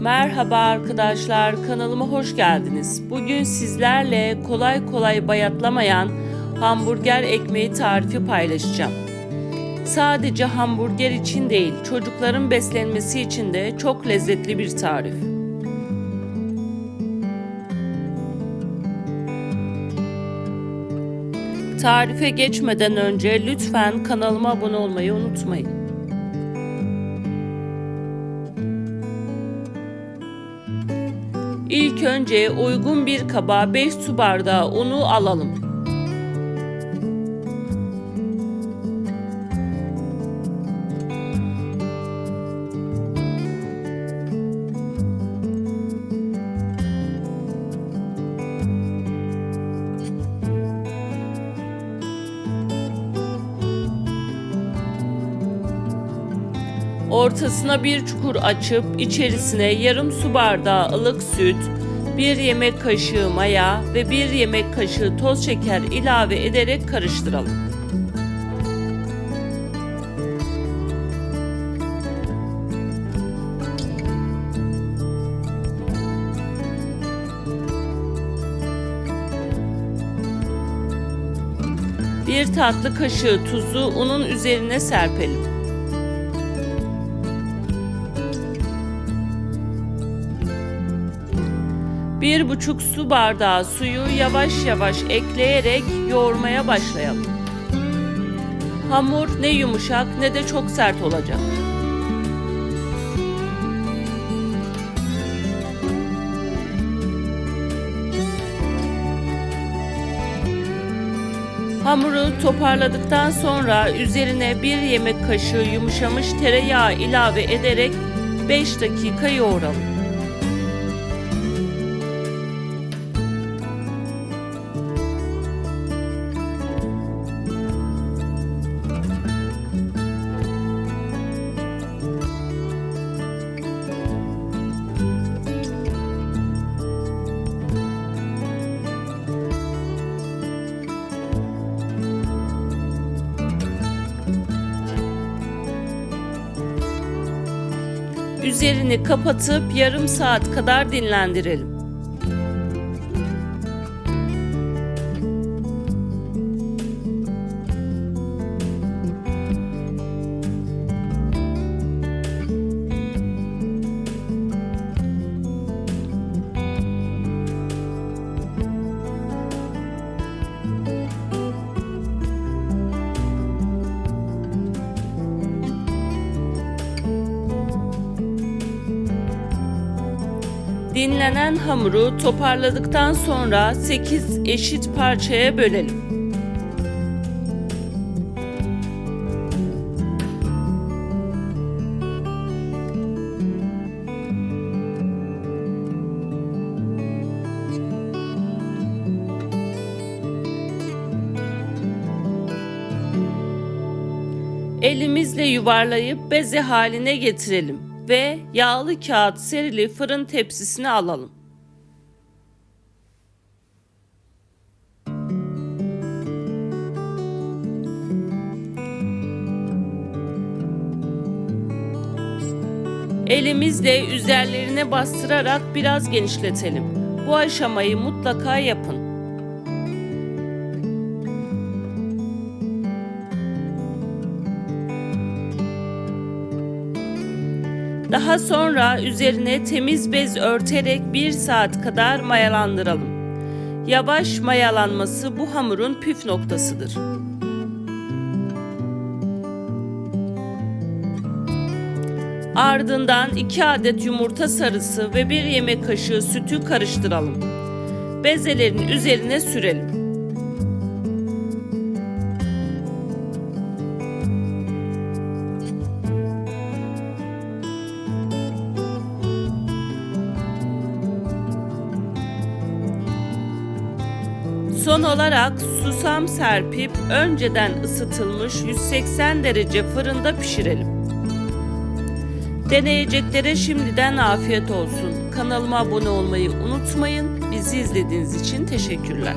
Merhaba arkadaşlar, kanalıma hoş geldiniz. Bugün sizlerle kolay kolay bayatlamayan hamburger ekmeği tarifi paylaşacağım. Sadece hamburger için değil, çocukların beslenmesi için de çok lezzetli bir tarif. Tarife geçmeden önce lütfen kanalıma abone olmayı unutmayın. İlk önce uygun bir kaba 5 su bardağı unu alalım. Ortasına bir çukur açıp içerisine yarım su bardağı ılık süt, bir yemek kaşığı maya ve bir yemek kaşığı toz şeker ilave ederek karıştıralım. Bir tatlı kaşığı tuzu unun üzerine serpelim. Bir buçuk su bardağı suyu yavaş yavaş ekleyerek yoğurmaya başlayalım. Hamur ne yumuşak ne de çok sert olacak. Hamuru toparladıktan sonra üzerine bir yemek kaşığı yumuşamış tereyağı ilave ederek 5 dakika yoğuralım. Üzerini kapatıp yarım saat kadar dinlendirelim. Dinlenen hamuru toparladıktan sonra 8 eşit parçaya bölelim. Elimizle yuvarlayıp beze haline getirelim ve yağlı kağıt serili fırın tepsisine alalım. Elimizle üzerlerine bastırarak biraz genişletelim. Bu aşamayı mutlaka yapın. Daha sonra üzerine temiz bez örterek bir saat kadar mayalandıralım. Yavaş mayalanması bu hamurun püf noktasıdır. Ardından 2 adet yumurta sarısı ve 1 yemek kaşığı sütü karıştıralım. Bezelerin üzerine sürelim. Son olarak susam serpip önceden ısıtılmış 180 derece fırında pişirelim. Deneyeceklere şimdiden afiyet olsun. Kanalıma abone olmayı unutmayın. Bizi izlediğiniz için teşekkürler.